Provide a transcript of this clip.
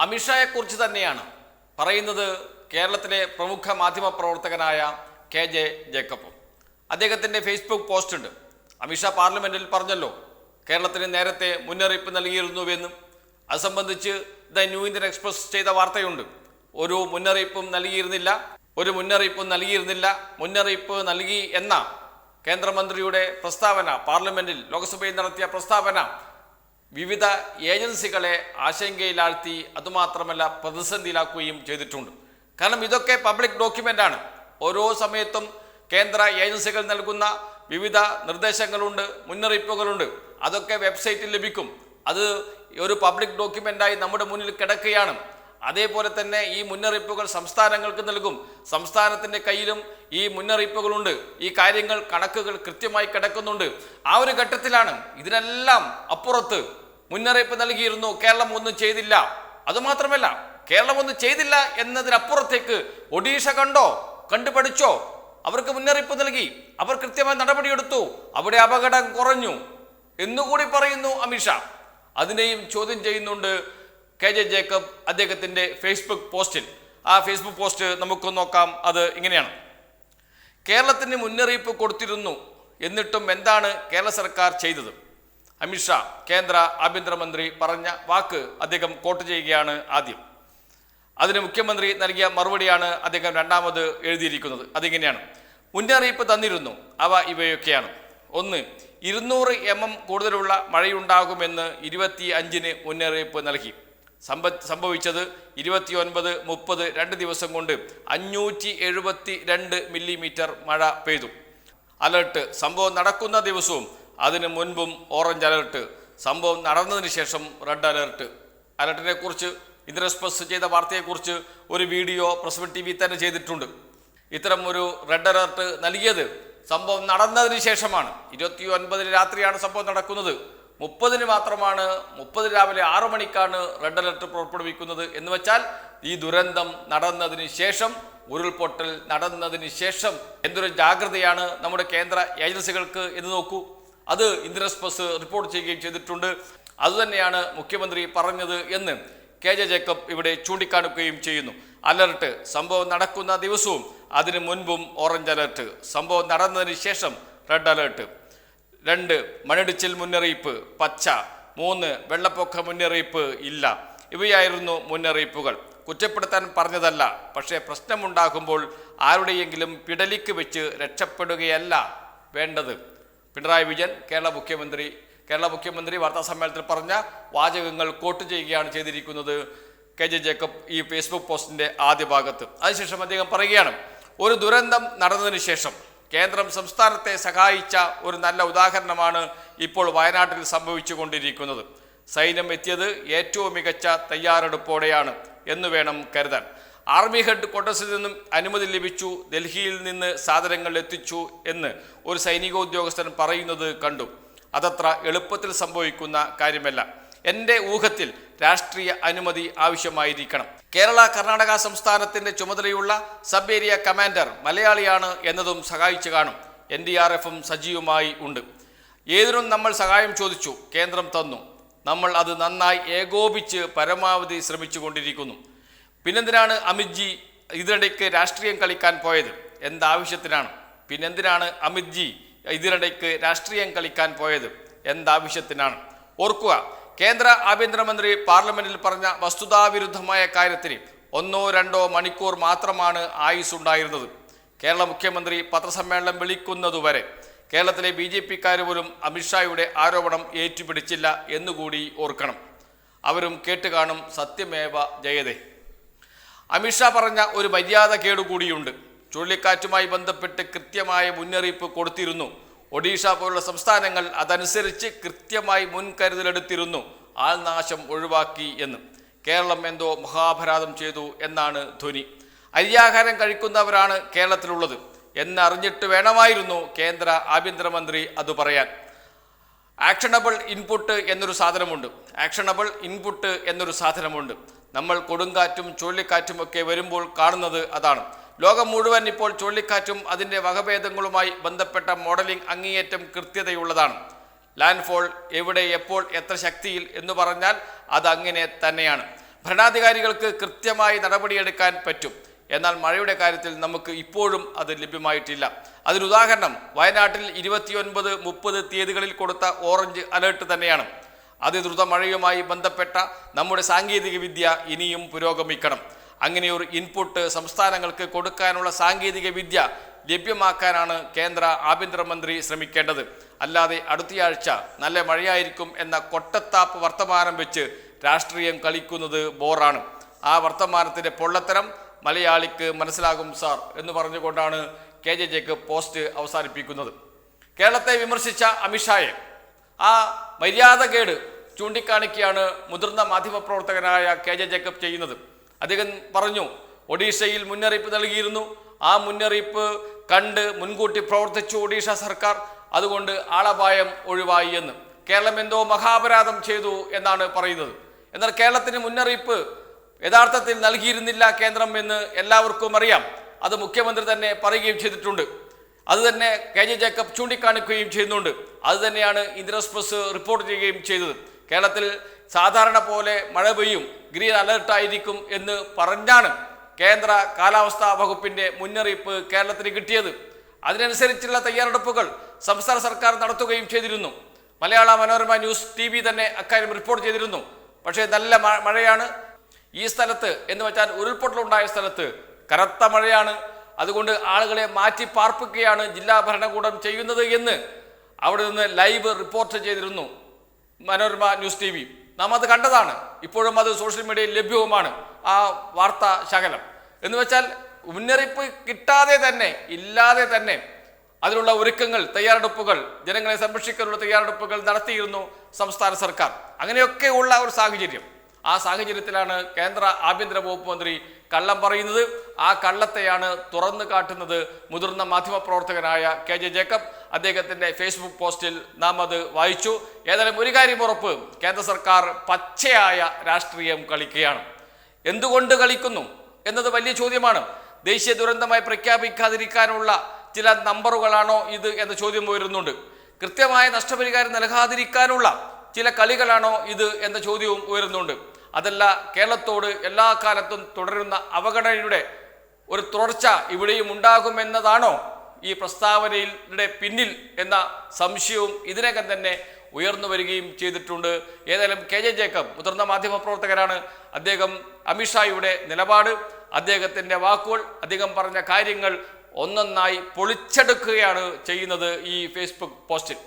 അമിത്ഷായെക്കുറിച്ച് തന്നെയാണ് പറയുന്നത് കേരളത്തിലെ പ്രമുഖ മാധ്യമ പ്രവർത്തകനായ കെ ജെ ജേക്കബ്. അദ്ദേഹത്തിന്റെ ഫേസ്ബുക്ക് പോസ്റ്റ് ഉണ്ട്. അമിത്ഷാ പാർലമെന്റിൽ പറഞ്ഞല്ലോ കേരളത്തിന് നേരത്തെ മുന്നറിയിപ്പ് നൽകിയിരുന്നുവെന്നും അത് സംബന്ധിച്ച് ദ ന്യൂ ഇന്ത്യൻ എക്സ്പ്രസ് ചെയ്ത വാർത്തയുണ്ട്. ഒരു മുന്നറിയിപ്പും നൽകിയിരുന്നില്ല ഒരു മുന്നറിയിപ്പും നൽകിയിരുന്നില്ല മുന്നറിയിപ്പ് നൽകി എന്ന കേന്ദ്രമന്ത്രിയുടെ പ്രസ്താവന പാർലമെന്റിൽ ലോക്സഭയിൽ നടത്തിയ പ്രസ്താവന വിവിധ ഏജൻസികളെ ആശങ്കയിലാഴ്ത്തി അതുമാത്രമല്ല പ്രതിസന്ധിയിലാക്കുകയും ചെയ്തിട്ടുണ്ട്. കാരണം ഇതൊക്കെ പബ്ലിക് ഡോക്യുമെന്റാണ് ഓരോ സമയത്തും കേന്ദ്ര ഏജൻസികൾ നൽകുന്ന വിവിധ നിർദ്ദേശങ്ങളുണ്ട് മുന്നറിയിപ്പുകളുണ്ട്. അതൊക്കെ വെബ്സൈറ്റിൽ ലഭിക്കും. അത് ഒരു പബ്ലിക് ഡോക്യുമെന്റായി നമ്മുടെ മുന്നിൽ കിടക്കുകയാണ്. അതേപോലെ തന്നെ ഈ മുന്നറിയിപ്പുകൾ സംസ്ഥാനങ്ങൾക്ക് നൽകും. സംസ്ഥാനത്തിന്റെ കയ്യിലും ഈ മുന്നറിയിപ്പുകളുണ്ട്. ഈ കാര്യങ്ങൾ കണക്കുകൾ കൃത്യമായി കിടക്കുന്നുണ്ട്. ആ ഒരു ഘട്ടത്തിലാണ് ഇതിനെല്ലാം അപ്പുറത്ത് മുന്നറിയിപ്പ് നൽകിയിരുന്നു. കേരളം ഒന്നും ചെയ്തില്ല. അതുമാത്രമല്ല കേരളം ഒന്നും ചെയ്തില്ല എന്നതിനപ്പുറത്തേക്ക് ഒഡീഷ കണ്ടോ? കണ്ടുപഠിച്ചോ? അവർക്ക് മുന്നറിയിപ്പ് നൽകി. അവർ കൃത്യമായി നടപടിയെടുത്തു. അവിടെ അപകടം കുറഞ്ഞു. എന്നുകൂടി പറയുന്നു അമിത്ഷാ. അതിനെയും ചോദ്യം ചെയ്യുന്നുണ്ട് കെ ജെ ജേക്കബ് അദ്ദേഹത്തിന്റെ ഫേസ്ബുക്ക് പോസ്റ്റിൽ. ആ ഫേസ്ബുക്ക് പോസ്റ്റ് നമുക്ക് നോക്കാം. അത് ഇങ്ങനെയാണ്. കേരളത്തിന് മുന്നറിയിപ്പ് കൊടുത്തിരുന്നു. എന്നിട്ടും എന്താണ് കേരള സർക്കാർ ചെയ്തത്? അമിത്ഷാ കേന്ദ്ര ആഭ്യന്തരമന്ത്രി പറഞ്ഞ വാക്ക് അദ്ദേഹം കോട്ട് ചെയ്യുകയാണ് ആദ്യം. അതിന് മുഖ്യമന്ത്രി നൽകിയ മറുപടിയാണ് അദ്ദേഹം രണ്ടാമത് എഴുതിയിരിക്കുന്നത്. അതിങ്ങനെയാണ്. മുന്നറിയിപ്പ് തന്നിരുന്നു. അവ ഇവയൊക്കെയാണ്. ഒന്ന് ഇരുന്നൂറ് എം എം കൂടുതലുള്ള മഴയുണ്ടാകുമെന്ന് ഇരുപത്തി അഞ്ചിന് മുന്നറിയിപ്പ് നൽകി. സംഭ സംഭവിച്ചത് ഇരുപത്തി ഒൻപത് മുപ്പത് രണ്ട് ദിവസം കൊണ്ട് അഞ്ഞൂറ്റി എഴുപത്തി രണ്ട് മില്ലിമീറ്റർ മഴ പെയ്തു. അലർട്ട്. സംഭവം നടക്കുന്ന ദിവസവും അതിനു മുൻപും ഓറഞ്ച് അലർട്ട്. സംഭവം നടന്നതിന് ശേഷം റെഡ് അലേർട്ട്. അലർട്ടിനെ കുറിച്ച് ഇന്ദ്രസ്പസ് ചെയ്ത വാർത്തയെക്കുറിച്ച് ഒരു വീഡിയോ പ്രസ് ടി വി തന്നെ ചെയ്തിട്ടുണ്ട്. ഇത്തരം ഒരു റെഡ് അലേർട്ട് നൽകിയത് സംഭവം നടന്നതിന് ശേഷമാണ്. ഇരുപത്തി ഒൻപതിന് രാത്രിയാണ് സംഭവം നടക്കുന്നത്. മുപ്പതിന് മാത്രമാണ് മുപ്പത് രാവിലെ ആറു മണിക്കാണ് റെഡ് അലർട്ട് പുറപ്പെടുവിക്കുന്നത് എന്ന് വെച്ചാൽ ഈ ദുരന്തം നടന്നതിന് ശേഷം ഉരുൾപൊട്ടൽ നടന്നതിന് ശേഷം എന്തൊരു ജാഗ്രതയാണ് നമ്മുടെ കേന്ദ്ര ഏജൻസികൾക്ക് എന്ന് നോക്കൂ. അത് ഇന്ദ്രസ്പസ് റിപ്പോർട്ട് ചെയ്യുകയും ചെയ്തിട്ടുണ്ട്. അതുതന്നെയാണ് മുഖ്യമന്ത്രി പറഞ്ഞത് എന്ന് കെ ജെ ജേക്കബ് ഇവിടെ ചൂണ്ടിക്കാണിക്കുകയും ചെയ്യുന്നു. അലർട്ട് സംഭവം നടക്കുന്ന ദിവസവും അതിനു മുൻപും ഓറഞ്ച് അലർട്ട്. സംഭവം നടന്നതിന് ശേഷം റെഡ് അലർട്ട്. രണ്ട് മണ്ണിടിച്ചിൽ മുന്നറിയിപ്പ് പച്ച. മൂന്ന് വെള്ളപ്പൊക്ക മുന്നറിയിപ്പ് ഇല്ല. ഇവയായിരുന്നു മുന്നറിയിപ്പുകൾ. കുറ്റപ്പെടുത്താൻ പറഞ്ഞതല്ല പക്ഷേ പ്രശ്നമുണ്ടാകുമ്പോൾ ആരുടെയെങ്കിലും പിടലിക്ക് വെച്ച് രക്ഷപ്പെടുകയല്ല വേണ്ടത്. പിണറായി വിജയൻ കേരള മുഖ്യമന്ത്രി കേരള മുഖ്യമന്ത്രി വാർത്താ സമ്മേളനത്തിൽ പറഞ്ഞ വാചകങ്ങൾ കോട്ട് ചെയ്യുകയാണ് ചെയ്തിരിക്കുന്നത് കെ ജെ ജേക്കബ് ഈ ഫേസ്ബുക്ക് പോസ്റ്റിന്റെ ആദ്യ ഭാഗത്ത്. അതിനുശേഷം അദ്ദേഹം പറയുകയാണ് ഒരു ദുരന്തം നടന്നതിന് ശേഷം കേന്ദ്രം സംസ്ഥാനത്തെ സഹായിച്ച ഒരു നല്ല ഉദാഹരണമാണ് ഇപ്പോൾ വയനാട്ടിൽ സംഭവിച്ചു കൊണ്ടിരിക്കുന്നത് സൈന്യം എത്തിയത് ഏറ്റവും മികച്ച തയ്യാറെടുപ്പോടെയാണ് എന്ന് വേണം കരുതാൻ. ആർമി ഹെഡ് ക്വാർട്ടേഴ്സിൽ നിന്നും അനുമതി ലഭിച്ചു ഡൽഹിയിൽ നിന്ന് സാധനങ്ങൾ എത്തിച്ചു എന്ന് ഒരു സൈനിക ഉദ്യോഗസ്ഥൻ പറയുന്നത് കണ്ടു. അതത്ര എളുപ്പത്തിൽ സംഭവിക്കുന്ന കാര്യമല്ല. എന്റെ ഊഹത്തിൽ രാഷ്ട്രീയ അനുമതി ആവശ്യമായിരിക്കണം. കേരള കർണാടക സംസ്ഥാനത്തിന്റെ ചുമതലയുള്ള സബ് ഏരിയ കമാൻഡർ മലയാളിയാണ് എന്നതും സഹായിച്ചു കാണും. എൻ ഡി ആർ എഫും സജീവമായി ഉണ്ട്. ഏതിനും നമ്മൾ സഹായം ചോദിച്ചു കേന്ദ്രം തന്നു. നമ്മൾ അത് നന്നായി ഏകോപിച്ച് പരമാവധി ശ്രമിച്ചുകൊണ്ടിരിക്കുന്നു. പിന്നെന്തിനാണ് അമിത്ജി ഇതിനിടയ്ക്ക് രാഷ്ട്രീയം കളിക്കാൻ പോയത്? എന്താവശ്യത്തിനാണ്? പിന്നെന്തിനാണ് അമിത്ജി ഇതിനിടയ്ക്ക് രാഷ്ട്രീയം കളിക്കാൻ പോയത്? എന്താവശ്യത്തിനാണ്? ഓർക്കുക കേന്ദ്ര ആഭ്യന്തരമന്ത്രി പാർലമെന്റിൽ പറഞ്ഞ വസ്തുതാവിരുദ്ധമായ കാര്യത്തിന് ഒന്നോ രണ്ടോ മണിക്കൂർ മാത്രമാണ് ആയുസ് ഉണ്ടായിരുന്നത് കേരള മുഖ്യമന്ത്രി പത്രസമ്മേളനം വിളിക്കുന്നതുവരെ കേരളത്തിലെ ബി ജെ പിക്കാർ പോലും അമിത്ഷായുടെ ആരോപണം ഏറ്റുപിടിച്ചില്ല എന്നുകൂടി ഓർക്കണം. അവരും കേട്ടുകാണും സത്യമേവ ജയതേ. അമിത്ഷാ പറഞ്ഞ ഒരു മര്യാദ കേടുകൂടിയുണ്ട് ചുഴലിക്കാറ്റുമായി ബന്ധപ്പെട്ട് കൃത്യമായ മുന്നറിയിപ്പ് കൊടുത്തിരുന്നു. ഒഡീഷ പോലുള്ള സംസ്ഥാനങ്ങൾ അതനുസരിച്ച് കൃത്യമായി മുൻകരുതലെടുത്തിരുന്നു. ആൾനാശം ഒഴിവാക്കി എന്ന്. കേരളം എന്തോ മഹാപരാധം ചെയ്തു എന്നാണ് ധ്വനി. അരിയാഹാരം കഴിക്കുന്നവരാണ് കേരളത്തിലുള്ളത്. എന്നറിഞ്ഞിട്ട് വേണമായിരുന്നു കേന്ദ്ര ആഭ്യന്തരമന്ത്രി അത് പറയാൻ. ആക്ഷണബിൾ ഇൻപുട്ട് എന്നൊരു സാധനമുണ്ട്. ആക്ഷണബിൾ ഇൻപുട്ട് എന്നൊരു സാധനമുണ്ട്. നമ്മൾ കൊടുങ്കാറ്റും ചുഴലിക്കാറ്റും ഒക്കെ വരുമ്പോൾ കാണുന്നത് അതാണ്. ലോകം മുഴുവൻ ഇപ്പോൾ ചുഴലിക്കാറ്റും അതിന്റെ വകഭേദങ്ങളുമായി ബന്ധപ്പെട്ട മോഡലിംഗ് അങ്ങേയറ്റം കൃത്യതയുള്ളതാണ്. ലാൻഡ്ഫോൾ എവിടെ എപ്പോൾ എത്ര ശക്തിയിൽ എന്ന് പറഞ്ഞാൽ അത് അങ്ങനെ തന്നെയാണ്. ഭരണാധികാരികൾക്ക് കൃത്യമായി നടപടിയെടുക്കാൻ പറ്റും. എന്നാൽ മഴയുടെ കാര്യത്തിൽ നമുക്ക് ഇപ്പോഴും അത് ലഭ്യമായിട്ടില്ല. അതിനുദാഹരണം വയനാട്ടിൽ ഇരുപത്തിയൊൻപത് മുപ്പത് തീയതികളിൽ കൊടുത്ത ഓറഞ്ച് അലേർട്ട് തന്നെയാണ്. അതിദ്രുത മഴയുമായി ബന്ധപ്പെട്ട നമ്മുടെ സാങ്കേതിക വിദ്യ ഇനിയും പുരോഗമിക്കണം. അങ്ങനെ ഒരു ഇൻപുട്ട് സംസ്ഥാനങ്ങൾക്ക് കൊടുക്കാനുള്ള സാങ്കേതിക വിദ്യ ലഭ്യമാക്കാനാണ് കേന്ദ്ര ആഭ്യന്തരമന്ത്രി ശ്രമിക്കേണ്ടത്. അല്ലാതെ അടുത്തയാഴ്ച നല്ല മഴയായിരിക്കും എന്ന കൊട്ടത്താപ്പ് വർത്തമാനം വെച്ച് രാഷ്ട്രീയം കളിക്കുന്നത് ബോറാണ്. ആ വർത്തമാനത്തിന്റെ പൊള്ളത്തരം മലയാളിക്ക് മനസ്സിലാകും സാർ എന്ന് പറഞ്ഞുകൊണ്ടാണ് കെ ജെ ജെക്ക് പോസ്റ്റ് അവസാനിപ്പിക്കുന്നത്. കേരളത്തെ വിമർശിച്ച അമിത്ഷായെ ആ മര്യാദകേട് ചൂണ്ടിക്കാണിക്കുകയാണ് മുതിർന്ന മാധ്യമപ്രവർത്തകനായ കെ ജെ ജേക്കബ് ചെയ്യുന്നത്. അദ്ദേഹം പറഞ്ഞു ഒഡീഷയിൽ മുന്നറിയിപ്പ് നൽകിയിരുന്നു. ആ മുന്നറിയിപ്പ് കണ്ട് മുൻകൂട്ടി പ്രവർത്തിച്ചു ഒഡീഷ സർക്കാർ. അതുകൊണ്ട് ആളപായം ഒഴിവായി എന്ന്. കേരളം എന്തോ മഹാപരാധം ചെയ്തു എന്നാണ് പറയുന്നത്. എന്നാൽ കേരളത്തിന് മുന്നറിയിപ്പ് യഥാർത്ഥത്തിൽ നൽകിയിരുന്നില്ല കേന്ദ്രം എന്ന് എല്ലാവർക്കും അറിയാം. അത് മുഖ്യമന്ത്രി തന്നെ പറയുകയും ചെയ്തിട്ടുണ്ട്. അത് തന്നെ കെ ജെ ജേക്കബ് ചൂണ്ടിക്കാണിക്കുകയും ചെയ്യുന്നുണ്ട്. അത് തന്നെയാണ് ഇന്ദ്രസ്പ്രസ് റിപ്പോർട്ട് ചെയ്യുകയും ചെയ്തത്. കേരളത്തിൽ സാധാരണ പോലെ മഴ പെയ്യും ഗ്രീൻ അലർട്ടായിരിക്കും എന്ന് പറഞ്ഞാണ് കേന്ദ്ര കാലാവസ്ഥാ വകുപ്പിന്റെ മുന്നറിയിപ്പ് കേരളത്തിന് കിട്ടിയത്. അതിനനുസരിച്ചുള്ള തയ്യാറെടുപ്പുകൾ സംസ്ഥാന സർക്കാർ നടത്തുകയും ചെയ്തിരുന്നു. Malayala Manorama news T V തന്നെ അക്കാര്യം റിപ്പോർട്ട് ചെയ്തിരുന്നു. പക്ഷേ നല്ല മഴയാണ് ഈ സ്ഥലത്ത് എന്ന് വെച്ചാൽ ഉരുൾപൊട്ടലുണ്ടായ സ്ഥലത്ത് കനത്ത മഴയാണ്. അതുകൊണ്ട് ആളുകളെ മാറ്റി പാർപ്പിക്കുകയാണ് ജില്ലാ ഭരണകൂടം ചെയ്യുന്നത് എന്ന് അവിടെ നിന്ന് ലൈവ് റിപ്പോർട്ട് ചെയ്തിരുന്നു. Manorama news T V. നാം അത് കണ്ടതാണ്. ഇപ്പോഴും അത് സോഷ്യൽ മീഡിയയിൽ ലഭ്യവുമാണ് ആ വാർത്താ ശകലം. എന്ന് വെച്ചാൽ മുന്നറിയിപ്പ് കിട്ടാതെ തന്നെ ഇല്ലാതെ തന്നെ അതിനുള്ള ഒരുക്കങ്ങൾ തയ്യാറെടുപ്പുകൾ ജനങ്ങളെ സംരക്ഷിക്കാനുള്ള തയ്യാറെടുപ്പുകൾ നടത്തിയിരുന്നു സംസ്ഥാന സർക്കാർ. അങ്ങനെയൊക്കെയുള്ള ഒരു സാഹചര്യം. ആ സാഹചര്യത്തിലാണ് കേന്ദ്ര ആഭ്യന്തര വകുപ്പ് മന്ത്രി കള്ളം പറയുന്നത്. ആ കള്ളത്തെയാണ് തുറന്നു കാട്ടുന്നത് മുതിർന്ന മാധ്യമപ്രവർത്തകനായ കെ ജെ ജേക്കബ്. അദ്ദേഹത്തിന്റെ ഫേസ്ബുക്ക് പോസ്റ്റിൽ നാം അത് വായിച്ചു. ഏതായാലും ഒരു കാര്യം ഉറപ്പ് കേന്ദ്ര സർക്കാർ പച്ചയായ രാഷ്ട്രീയം കളിക്കുകയാണ്. എന്തുകൊണ്ട് കളിക്കുന്നു എന്നത് വലിയ ചോദ്യമാണ്. ദേശീയ ദുരന്തമായി പ്രഖ്യാപിക്കാതിരിക്കാനുള്ള ചില നമ്പറുകളാണോ ഇത് എന്ന ചോദ്യം ഉയരുന്നുണ്ട്. കൃത്യമായ നഷ്ടപരിഹാരം നൽകാതിരിക്കാനുള്ള ചില കളികളാണോ ഇത് എന്ന ചോദ്യവും ഉയരുന്നുണ്ട്. അതല്ല കേരളത്തോട് എല്ലാ കാലത്തും തുടരുന്ന അവഗണനയുടെ ഒരു തുടർച്ച ഇവിടെയും ഉണ്ടാകുമെന്നതാണോ ഈ പ്രസ്താവനയുടെ പിന്നിൽ എന്ന സംശയവും ഇതിനകം തന്നെ ഉയർന്നു വരികയും ചെയ്തിട്ടുണ്ട്. ഏതായാലും കെ ജെ ജേക്കബ് മുതിർന്ന മാധ്യമപ്രവർത്തകരാണ് അദ്ദേഹം അമിത്ഷായുടെ നിലപാട് അദ്ദേഹത്തിന്റെ വാക്കുകൾ അദ്ദേഹം പറഞ്ഞ കാര്യങ്ങൾ ഒന്നൊന്നായി പൊളിച്ചെടുക്കുകയാണ് ചെയ്യുന്നത് ഈ ഫേസ്ബുക്ക് പോസ്റ്റിൽ.